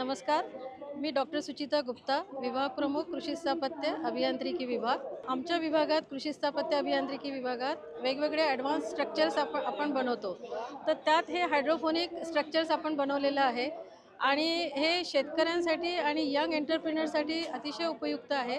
नमस्कार. मी डॉक्टर सुचिता गुप्ता विभाग प्रमुख कृषी स्थापत्य अभियांत्रिकी विभाग. आमच्या विभागात कृषी स्थापत्य अभियांत्रिकी विभागात वेगवेगळे ॲडव्हान्स स्ट्रक्चर्स आपण आपण बनवतो. तर त्यात हे हायड्रोफोनिक स्ट्रक्चर्स आपण बनवलेलं आहे आणि हे शेतकऱ्यांसाठी आणि यंग एंटरप्रिनरसाठी अतिशय उपयुक्त आहे.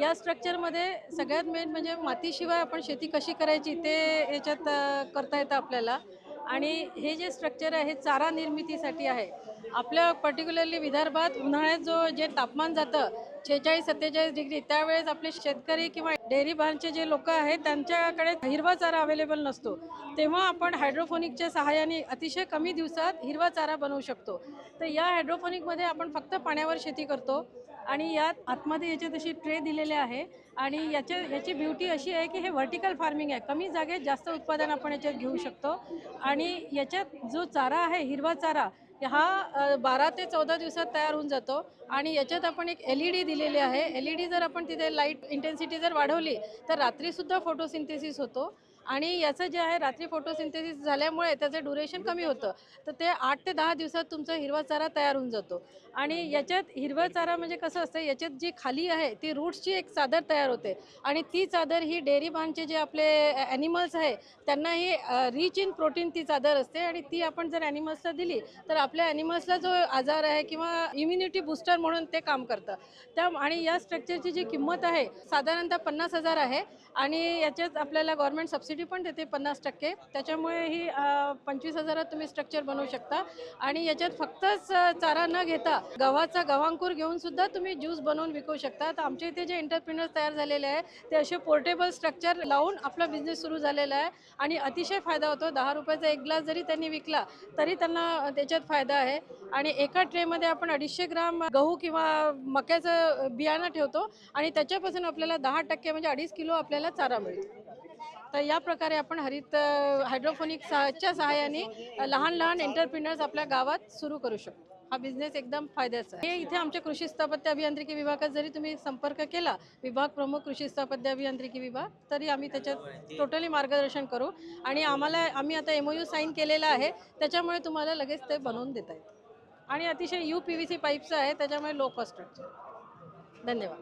या स्ट्रक्चरमध्ये सगळ्यात मेन म्हणजे मातीशिवाय आपण शेती कशी करायची ते याच्यात करता येतं आपल्याला. आणि हे जे स्ट्रक्चर आहे हे चारा निर्मितीसाठी आहे. आपल्या पर्टिक्युलरली विदर्भात उन्हाळ्यात जो जे तापमान जातं शेहेचाळीस सत्तेचाळीस डिग्री त्यावेळेस आपले शेतकरी किंवा डेअरी फार्मचे जे लोक आहेत त्यांच्याकडे हिरवा चारा अवेलेबल नसतो. तेव्हा आपण हायड्रोफोनिकच्या सहाय्याने अतिशय कमी दिवसात हिरवा चारा बनवू शकतो. तर या हायड्रोफोनिकमध्ये आपण फक्त पाण्यावर शेती करतो आणि यात आतमध्ये याच्यात तशी ट्रे दिलेले आहे आणि याच्या याची ब्युटी अशी आहे की हे व्हर्टिकल फार्मिंग आहे. कमी जागेत जास्त उत्पादन आपण याच्यात घेऊ शकतो आणि याच्यात जो चारा आहे हिरवा चारा हा बारा ते चौदा दिवसात तयार होऊन जातो आणि याच्यात आपण एक एल ई डी दिलेली आहे. एल ई डी जर आपण तिथे लाइट इंटेन्सिटी जर वाढवली तर रात्रीसुद्धा फोटोसिंथेसिस होतो. आणि याचं जे आहे रात्री फोटोसिंथेसिस झाल्यामुळे त्याचं ड्युरेशन कमी होतं. तर ते आठ ते दहा दिवसात तुमचा हिरवा चारा तयार होऊन जातो. आणि याच्यात हिरवा चारा म्हणजे कसं असतं याच्यात जी खाली आहे ती रूट्सची एक चादर तयार होते. आणि ती चादर ही डेअरी फार्मचे जे आपले ॲनिमल्स आहे त्यांना ही रिच इन प्रोटीन ती चादर असते. आणि ती आपण जर ॲनिमल्सला दिली तर आपल्या ॲनिमल्सला जो आजार आहे किंवा इम्युनिटी बुस्टर म्हणून ते काम करतं. त्या आणि या स्ट्रक्चरची जी किंमत आहे साधारणतः पन्नास हजार आहे. आणि याच्यात आपल्याला गव्हर्नमेंट सबसिडी पण देते पन्नास टक्के. त्याच्यामुळे ही पंचवीस हजारात तुम्ही स्ट्रक्चर बनवू शकता. आणि याच्यात फक्तच चारा न घेता गव्हाचा गव्हांकूर घेऊन सुद्धा तुम्ही ज्यूस बनवून विकू शकता. तर आमच्या इथे जे एंटरप्रिनर्स तयार झालेले आहे ते असे पोर्टेबल स्ट्रक्चर लावून आपला बिझनेस सुरू झालेला आहे. आणि अतिशय फायदा होतो. दहा रुपयाचा एक ग्लास जरी त्यांनी विकला तरी त्यांना त्याच्यात फायदा आहे. आणि एका ट्रेमध्ये आपण अडीचशे ग्राम गहू किंवा मक्याचं बियाणं ठेवतो. आणि त्याच्यापासून आपल्याला दहा टक्के म्हणजे अडीच किलो आपल्याला चारा मिळतो. तर या प्रकारे आपण हरित हायड्रोफोनिकच्या सहाय्याने लहान लहान एंटरप्रिनर्स आपल्या गावात सुरू करू शकतो. हा बिझनेस एकदम फायद्याचा आहे. हे इथे आमच्या कृषी स्थापत्य अभियांत्रिकी विभागात जरी तुम्ही संपर्क केला विभाग प्रमुख कृषी स्थापत्य अभियांत्रिकी विभाग तरी आम्ही त्याच्यात टोटली मार्गदर्शन करू. आणि आम्हाला आम्ही आता एम ओ यू साईन केलेला आहे त्याच्यामुळे तुम्हाला लगेच ते बनवून देता येईल. आणि अतिशय U P V C pipes आहे त्याच्यामुळे लो कॉस्ट धन्यवाद.